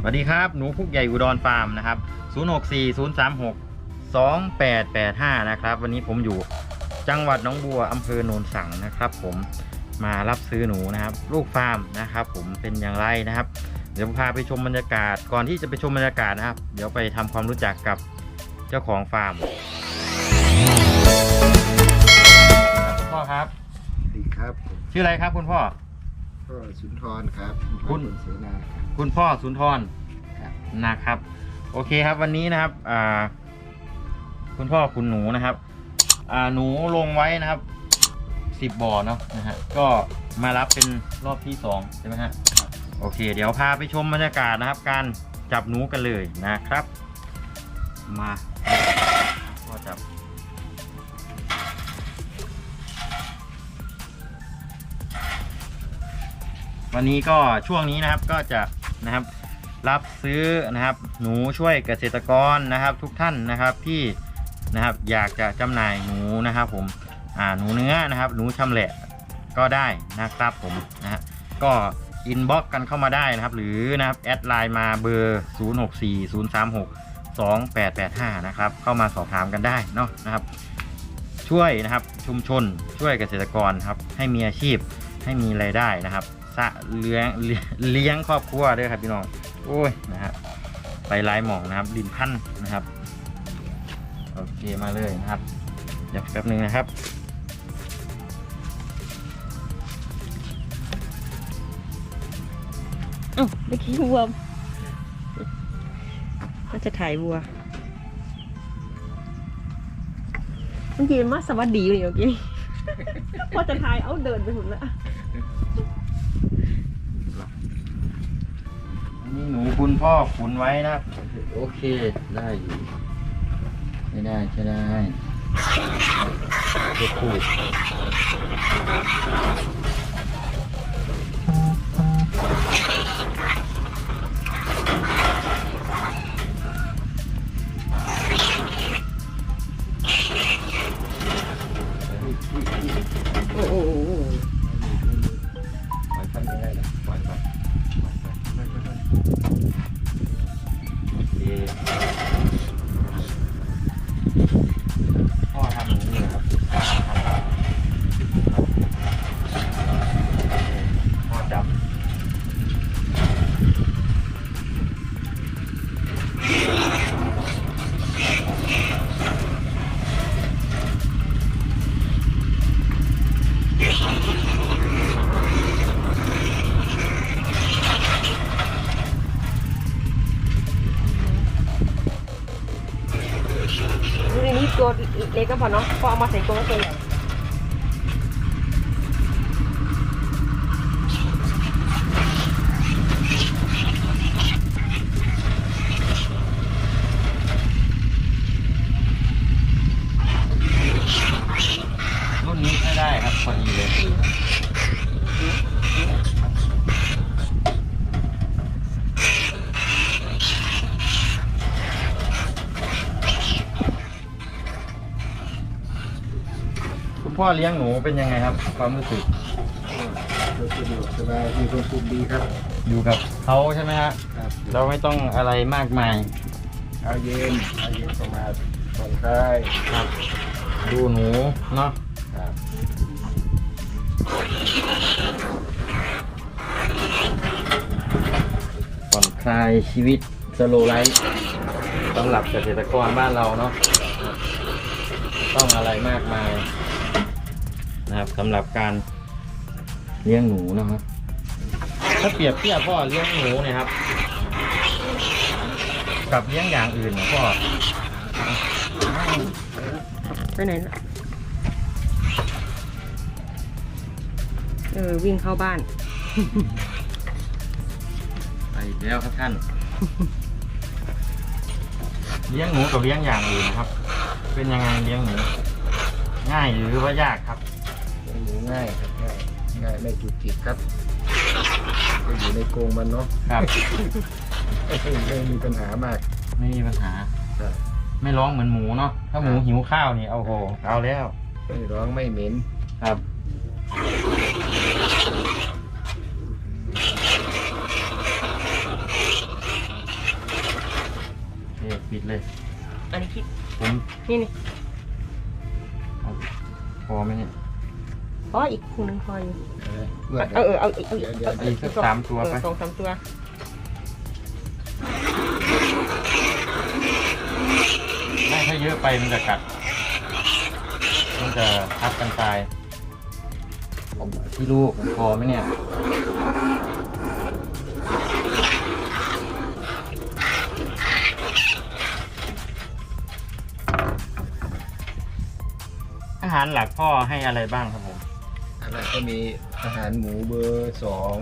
สวัสดีครับหนูพุกใหญ่อุดรฟาร์มนะครับ 064036 2885 นะครับ วันนี้ผมอยู่จังหวัดหน้องบัวอำเภอโนนสังนะครับ ผมมารับซื้อหนูนะครับ ลูกฟาร์มนะครับ ผมเป็นอย่างไรนะครับ เดี๋ยวพาไปชมบรรยากาศก่อนที่จะไปชมบรรยากาศนะครับ เดี๋ยวไปทำความรู้จักกับเจ้าของฟาร์มครับคุณพ่อครับสวัสดีครับ ชื่ออะไรครับคุณพ่อ ก็สุนทรครับคุณ เสนาครับ คุณพ่อสุนทรครับ นะครับ โอเคครับวันนี้นะครับอ่าคุณพ่อคุณหนูนะครับอ่าหนูลงไว้นะครับสิบบ่อเนาะนะฮะก็มารับเป็นรอบที่สองใช่ไหมฮะโอเค เดี๋ยวพาไปชมบรรยากาศนะครับ การจับหนูกันเลยนะครับ มา วันนี้ก็ช่วงนี้นะครับก็จะนะครับรับซื้อนะครับ หนูช่วยเกษตรกรนะครับ ทุกท่านนะครับที่นะครับอยากจะจำหน่ายหนูนะครับ ผมอ่าหนูเนื้อนะครับ หนูชำแหละก็ได้นะครับผมนะฮะก็อินบ็อกกันเข้ามาได้นะครับ หรือนะครับแอดไลน์มาเบอร์ 0 6 4 0 3 6 2 8 8 5 นะครับ เข้ามาสอบถามกันได้เนาะนะครับ ช่วยนะครับชุมชนช่วยเกษตรกรครับให้มีอาชีพให้มีรายได้นะครับะเลี้ยงเลี้ยงครอบครัวด้วยครับพี่น้องโอ้ยนะฮะไปลายหมองนะครับดินพันธ์นะครับโอเคมาเลยนะครับเดี๋ยวแป๊บหนึงนะครับเอ้าเมื่อกี้วัวน่าจะถ่ายวัวเมื่อกี้มาสวัสดีอยู่เมื่อกี้พอจะถ่ายเอาเดินไปหุ่นละ หนูคุณพ่อขุนไว้นะครับ โอเคได้อยู่ใช้ได้ใช้ได้ตัวคู่โพอเอามาใส่ตัวก็ตัวใหญ่ รุ่นนี้ใช้ได้ครับพอดีเลยคุณพ่อ เลี้ยงหนูเป็นยังไงครับ ความรู้สึกรถสะดวกสบายมีความสุขดีครับ อยู่กับเขาใช่ไหมฮะครับเราไม่ต้องอะไรมากมายเอาเย็นเอาเย็นเข้ามาผ่อนคลายครับ ดูหนูเนาะครับผ่อนคลายชีวิตสโลไลฟ์สำหรับเกษตรกรบ้านเราเนาะต้องอะไรมากมาย นะครับสำหรับการเลี้ยงหนูนะครับ ถ้าเปรียบเทียบพ่อเลี้ยงหนูเนี่ยครับ กับเลี้ยงอย่างอื่นเนี่ยพ่อไปไหนล่ะเออวิ่งเข้าบ้าน ไปอีกแล้วครับท่าน เลี้ยงหนูกับเลี้ยงอย่างอื่นนะครับ เป็นยังไงเลี้ยงหนูง่ายหรือว่ายากครับเลี้ยงหูง่ายครับง่ายง่ายไม่จุกจิกครับก็อยู่ในโกงมันเนาะครับ ไม่มีปัญหามากไม่มีปัญหาไม่ร้องเหมือนหมูเนาะถ้าหมูหิวข้าวนี่เอาโหเอาแล้วไม่ร้องไม่เหม็นครับ โอเปิดเลย อันนี้คิดผมนี่นี่ พอไหมเนี่ย เพราะอีกคุณพออยู่เพื่อนเออเออเอาอีกเอาอีกเดี๋ยวเดี๋ยวอีกสักสามตัวไป เออสองสามตัวไม่ถ้าเยอะไปมันจะกัด มันจะทับกันตายที่ลูกพอไหมเนี่ย อาหารหลักพ่อให้อะไรบ้างครับผม อะไรก็มีอาหารหมูเบอร์สอง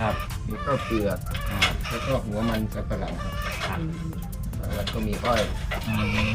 ครับมีข้าวเปลือกอ่าแล้วก็หัวมันสับปะหลังครับ ครับแล้วก็มีอ้อยอืม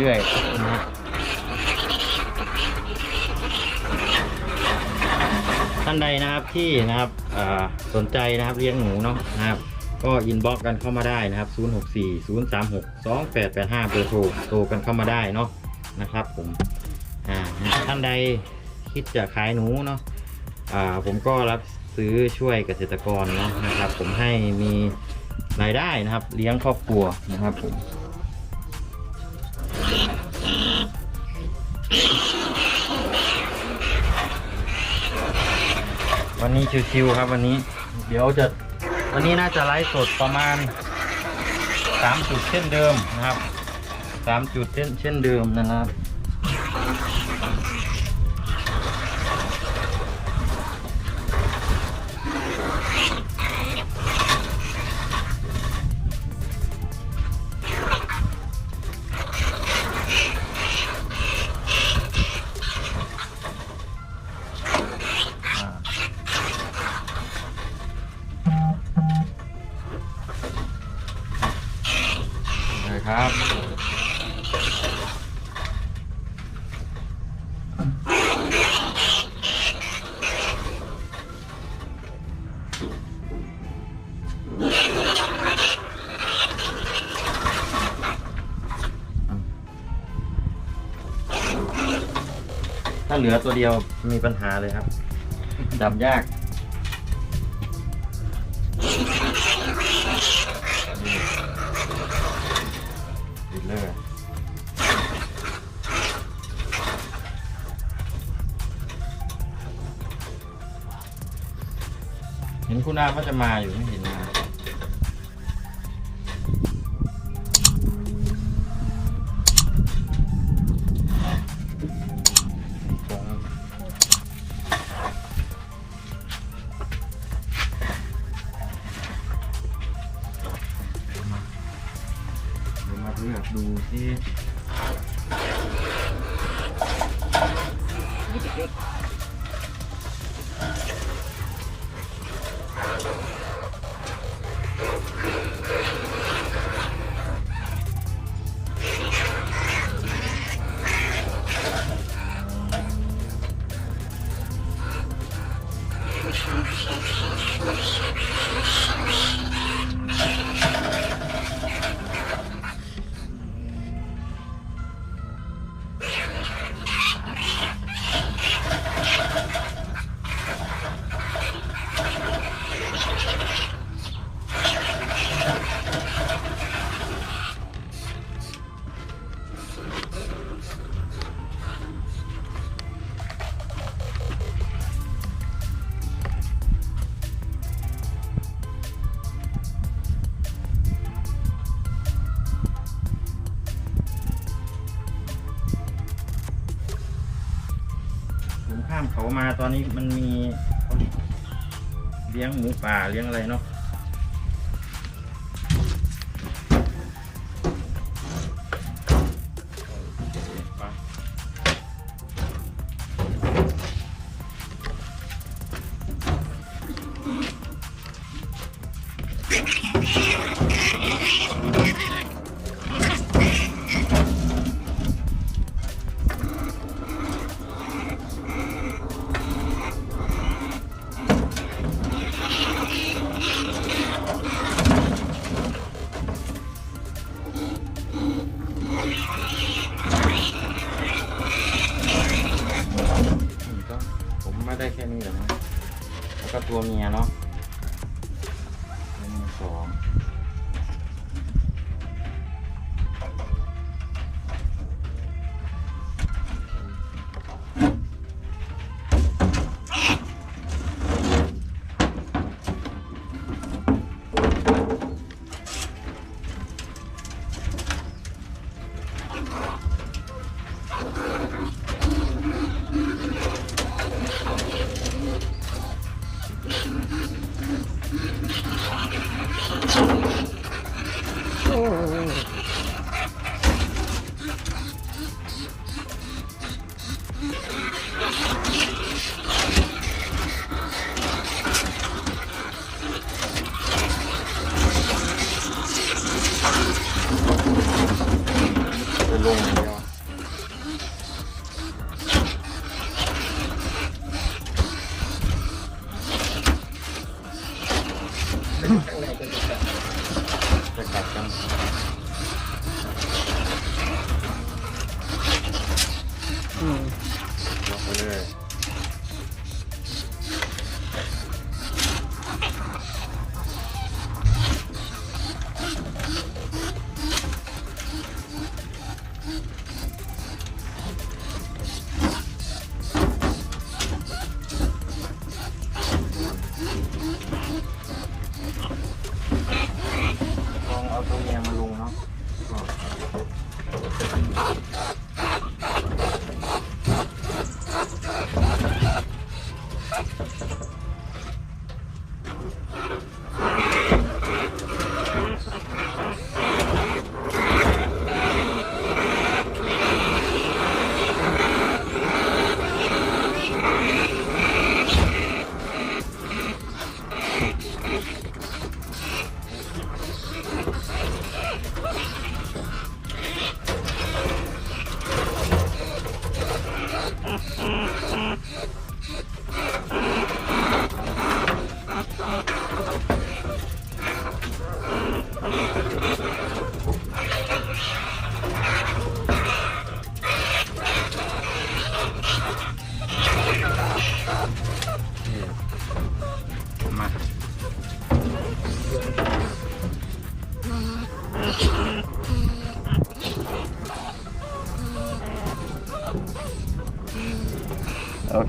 เรื่อยๆนะท่านใดนะครับที่นะครับสนใจนะครับเลี้ยงหนูเนาะนะครับ ก็อินบ็อกกันเข้ามาได้นะครับ 064 036 2885 เบอร์โทรโทรกันเข้ามาได้เนาะนะครับผมท่านใดคิดจะขายหนูเนาะผมก็รับซื้อช่วยเกษตรกรเนาะนะครับ ผมให้มีรายได้นะครับ เลี้ยงครอบครัวนะครับผม วันนี้ชิวๆครับวันนี้ เดี๋ยวจะวันนี้น่าจะไลฟ์สดประมาณสามจุดเช่นเดิมนะครับสามจุดเช่นเช่นเดิมนะครับ เหลือตัวเดียวมีปัญหาเลยครับจับยากติเลยเห็นคุณอาว่าจะมาอยู่ไม่เห็น เดี๋ยวมาเลือกดูที่ เขามาตอนนี้มันมีเขาเลี้ยงหมูป่าเลี้ยงอะไรเนาะ ไม่แค่นี้หรอกนะแล้วก็ตัวเมียเนาะตัวเมียสอง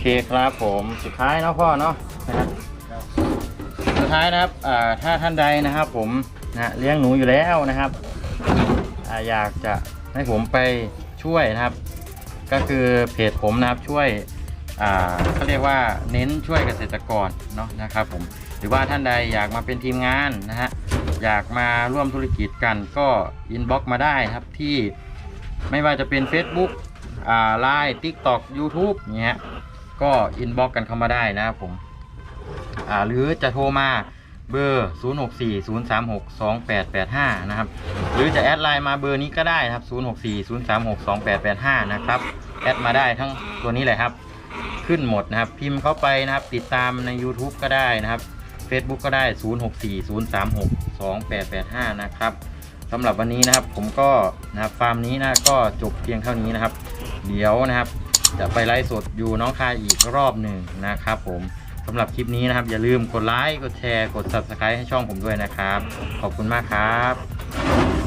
เคครับผมสุดท้ายเนาะพ่อเนาะนะครับสุดท้ายนะครับถ้าท่านใดนะครับ ผมนะเลี้ยงหนูอยู่แล้วนะครับออยากจะให้ผมไปช่วยนะครับ ก็คือเพจผมนะครับช่วยเขาเรียกว่าเน้นช่วยเกษตรกรเนาะนะครับ ผมหรือว่าท่านใดอยากมาเป็นทีมงานนะฮะอยากมาร่วมธุรกิจกันก็อินบ็อกมาได้ครับที่ไม่ว่าจะเป็น Facebook อ่าไลน์ TikTok YouTube เงี้ย ก็อินบ็อกกันเข้ามาได้นะครับผมอ่าหรือจะโทรมาเบอร์ 0640362885 นะครับ หรือจะแอดไลน์มาเบอร์นี้ก็ได้ครับ 0640362885 นะครับ แอดมาได้ทั้งตัวนี้เลยครับ ขึ้นหมดนะครับ พิมพ์เข้าไปนะครับ ติดตามใน YouTube ก็ได้นะครับ Facebook ก็ได้ 0640362885 นะครับสำหรับวันนี้นะครับผมก็นะครับฟาร์มนี้นะก็จบเพียงเท่านี้นะครับ เดี๋ยวนะครับ จะไปไลฟ์สดอยู่น้องคายอีกรอบหนึ่งนะครับ ผมสำหรับคลิปนี้นะครับ อย่าลืมกดไลค์กดแชร์กด Subscribe ให้ช่องผมด้วยนะครับ ขอบคุณมากครับ